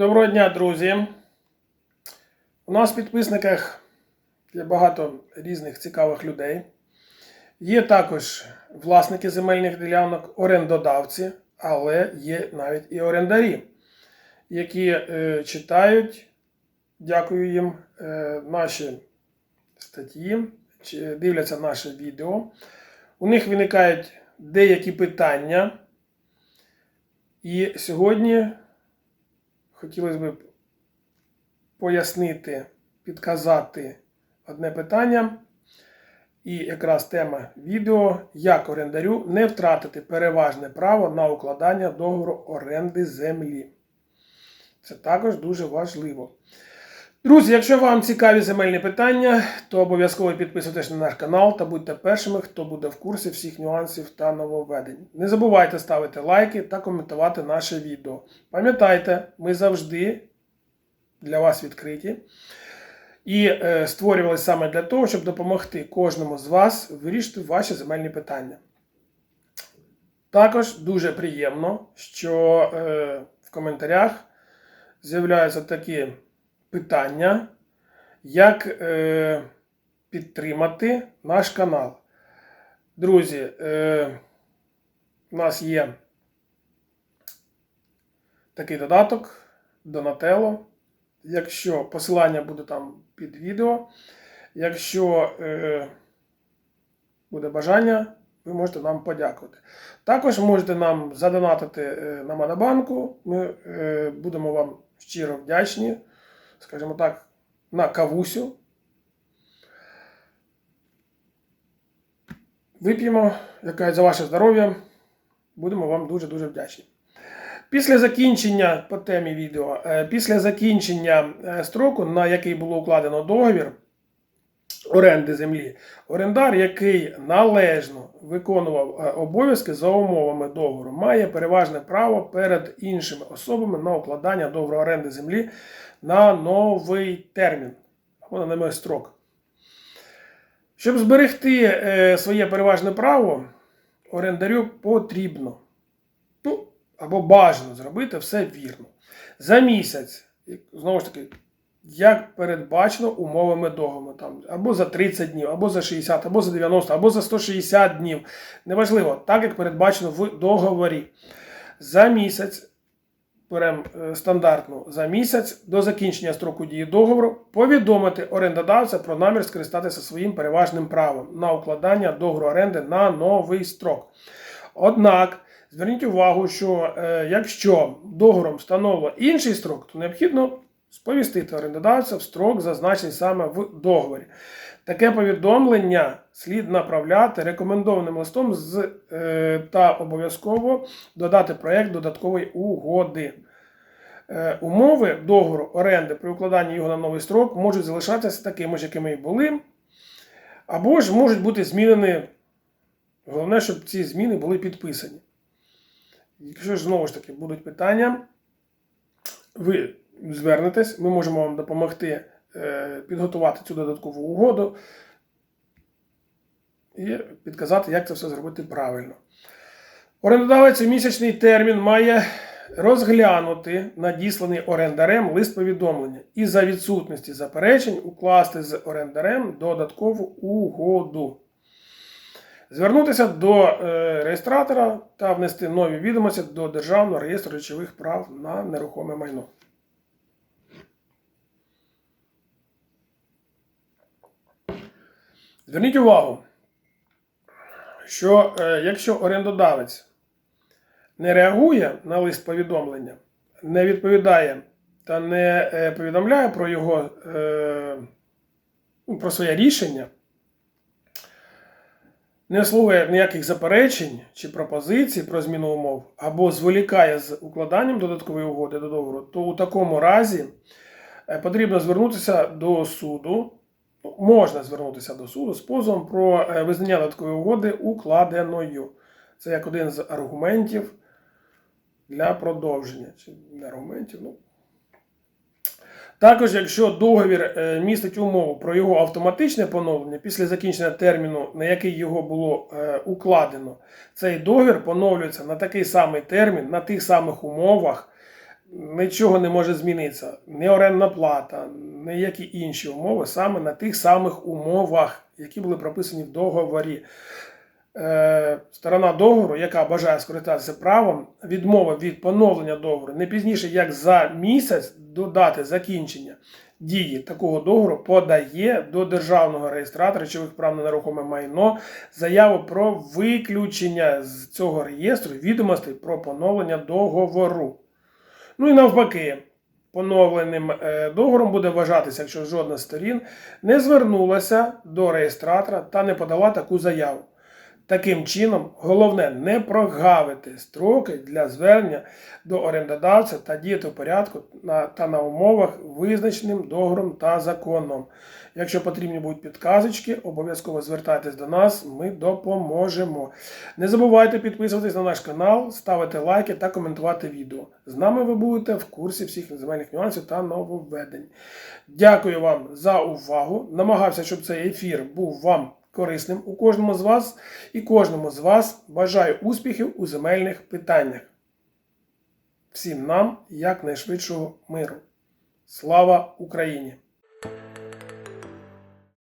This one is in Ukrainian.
Доброго дня, друзі. У нас в підписниках є багато різних цікавих людей. Є також власники земельних ділянок, орендодавці, але є навіть і орендарі, які е, читають, дякую їм, е, наші статті, чи дивляться наше відео. У них виникають деякі питання. І сьогодні хотілося б пояснити, підказати одне питання. І якраз тема відео, як орендарю не втратити переважне право на укладання договору оренди землі. Це також дуже важливо. Друзі, якщо вам цікаві земельні питання, то обов'язково підписуйтесь на наш канал та будьте першими, хто буде в курсі всіх нюансів та нововведень. Не забувайте ставити лайки та коментувати наше відео. Пам'ятайте, ми завжди для вас відкриті і е, створювалися саме для того, щоб допомогти кожному з вас вирішити ваші земельні питання. Також дуже приємно, що е, в коментарях з'являються такі питання, як е, підтримати наш канал. Друзі, е, у нас є такий додаток Donatello. Якщо посилання буде там під відео, якщо е, буде бажання, ви можете нам подякувати. Також можете нам задонатити е, на Монобанку. Ми е, будемо вам щиро вдячні скажімо так, на кавусю. Вип'ємо, яка за ваше здоров'я. Будемо вам дуже-дуже вдячні. Після закінчення по темі відео, е, після закінчення е, строку, на який було укладено договір оренди землі, орендар, який належно виконував е, обов'язки за умовами договору, має переважне право перед іншими особами на укладання договору оренди землі на новий термін або на новий строк. Щоб зберегти е, своє переважне право, орендарю потрібно ну, або бажано зробити все вірно. За місяць, знову ж таки, як передбачено умовами договору, там, або за 30 днів, або за 60, або за 90, або за 160 днів. Неважливо, так як передбачено в договорі. За місяць беремо стандартну за місяць до закінчення строку дії договору, повідомити орендодавця про намір скористатися своїм переважним правом на укладання договору оренди на новий строк. Однак, зверніть увагу, що е, якщо договором встановлено інший строк, то необхідно сповістити орендодавця в строк, зазначений саме в договорі. Таке повідомлення слід направляти рекомендованим листом з, е, та обов'язково додати проєкт додаткової угоди. Е, умови договору оренди при укладанні його на новий строк можуть залишатися такими ж, якими і були, або ж можуть бути змінені. Головне, щоб ці зміни були підписані. Якщо ж знову ж таки будуть питання, ви звернетесь, ми можемо вам допомогти Е, підготувати цю додаткову угоду і підказати, як це все зробити правильно. Орендодавець у місячний термін має розглянути надісланий орендарем лист повідомлення і за відсутності заперечень укласти з орендарем додаткову угоду. Звернутися до е, реєстратора та внести нові відомості до Державного реєстру речових прав на нерухоме майно. Зверніть увагу, що е, якщо орендодавець не реагує на лист повідомлення, не відповідає та не е, повідомляє про його е, ну, про своє рішення, не слугує ніяких заперечень чи пропозицій про зміну умов, або зволікає з укладанням додаткової угоди до договору, то у такому разі потрібно звернутися до суду можна звернутися до суду з позовом про е, визнання додаткової угоди укладеною. Це як один з аргументів для продовження. Чи не аргументів, ну. Також, якщо договір е, містить умову про його автоматичне поновлення після закінчення терміну, на який його було е, укладено, цей договір поновлюється на такий самий термін, на тих самих умовах, нічого не може змінитися. Ні орендна плата, ніякі інші умови саме на тих самих умовах, які були прописані в договорі. Е, Сторона договору, яка бажає скористатися правом, відмова від поновлення договору не пізніше, як за місяць до дати закінчення дії такого договору, подає до державного реєстратора речових прав на нерухоме майно заяву про виключення з цього реєстру відомостей про поновлення договору. Ну і навпаки, поновленим е, договором буде вважатися, якщо жодна з сторін не звернулася до реєстратора та не подала таку заяву. Таким чином, головне не прогавити строки для звернення до орендодавця та діяти в порядку та на умовах, визначеним договором та законом. Якщо потрібні будуть підказочки, обов'язково звертайтесь до нас, ми допоможемо. Не забувайте підписуватись на наш канал, ставити лайки та коментувати відео. З нами ви будете в курсі всіх земельних нюансів та нововведень. Дякую вам за увагу. Намагався, щоб цей ефір був вам корисним у кожному з вас і кожному з вас бажаю успіхів у земельних питаннях. Всім нам якнайшвидшого миру. Слава Україні!